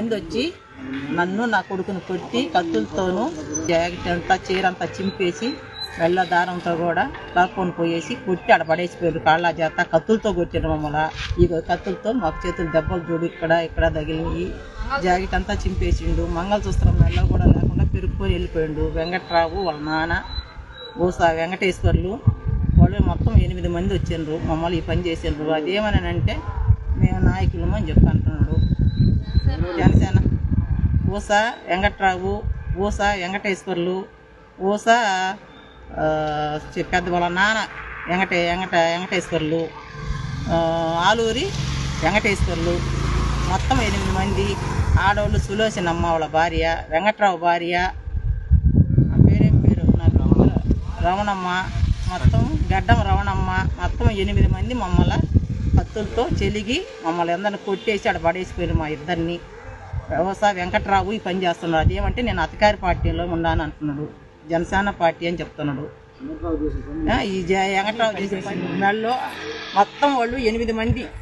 మంది వచ్చి నన్ను నా కొడుకుని కొట్టి కత్తులతోనూ జాకెట్ అంతా చీర అంతా చింపేసి వెళ్ళ దారంతో కూడా లాక్కొని పోయేసి కొట్టి ఆడ పడేసిపోయారు. కాళ్ళ చేత కత్తులతో కొట్టారు మమ్మల్ని. ఇక కత్తులతో మాకు చేతులు దెబ్బలు చూడు ఇక్కడ ఇక్కడ తగిలినవి జాకెట్ అంతా చింపేసిండు. మంగళసూత్రం మెల్ల కూడా లేకుండా పెరుక్కొని వెళ్ళిపోయిండు. వెంకట్రావు వాళ్ళ నాన్న ఊసా వెంకటేశ్వర్లు వాళ్ళు మొత్తం ఎనిమిది మంది వచ్చిండ్రు. మమ్మల్ని ఈ పని చేసిండ్రు. అదేమనంటే మేము నాయకులము అని చెప్పి అంటున్నాడు జనసేన ఊస వెంకట్రావు ఊస వెంకటేశ్వర్లు ఊస పెద్ద వాళ్ళ నాన్న వెంకట వెంకట వెంకటేశ్వర్లు ఆలూరి వెంకటేశ్వర్లు. మొత్తం ఎనిమిది మంది. ఆడవాళ్ళు సులోచనమ్మ వాళ్ళ భార్య వెంకట్రావు భార్య. ఆ పేరేం పేరు? నాకు రమణమ్మ. మొత్తం గడ్డం రమణమ్మ. మొత్తం ఎనిమిది మంది మమ్మల్ని కత్తులతో చెలిగి మమ్మల్ని అందరిని కొట్టేసి ఆడ పడేసిపోయారు మా ఇద్దరిని. వ్యవసాయ వెంకట్రావు ఈ పని చేస్తున్నాడు. అదేమంటే నేను అధికారి పార్టీలో ఉన్నాను అంటున్నాడు. జనసేన పార్టీ అని చెప్తున్నాడు. ఈ వెంకట్రావు చేసిన పని. మొత్తం వాళ్ళు ఎనిమిది మంది.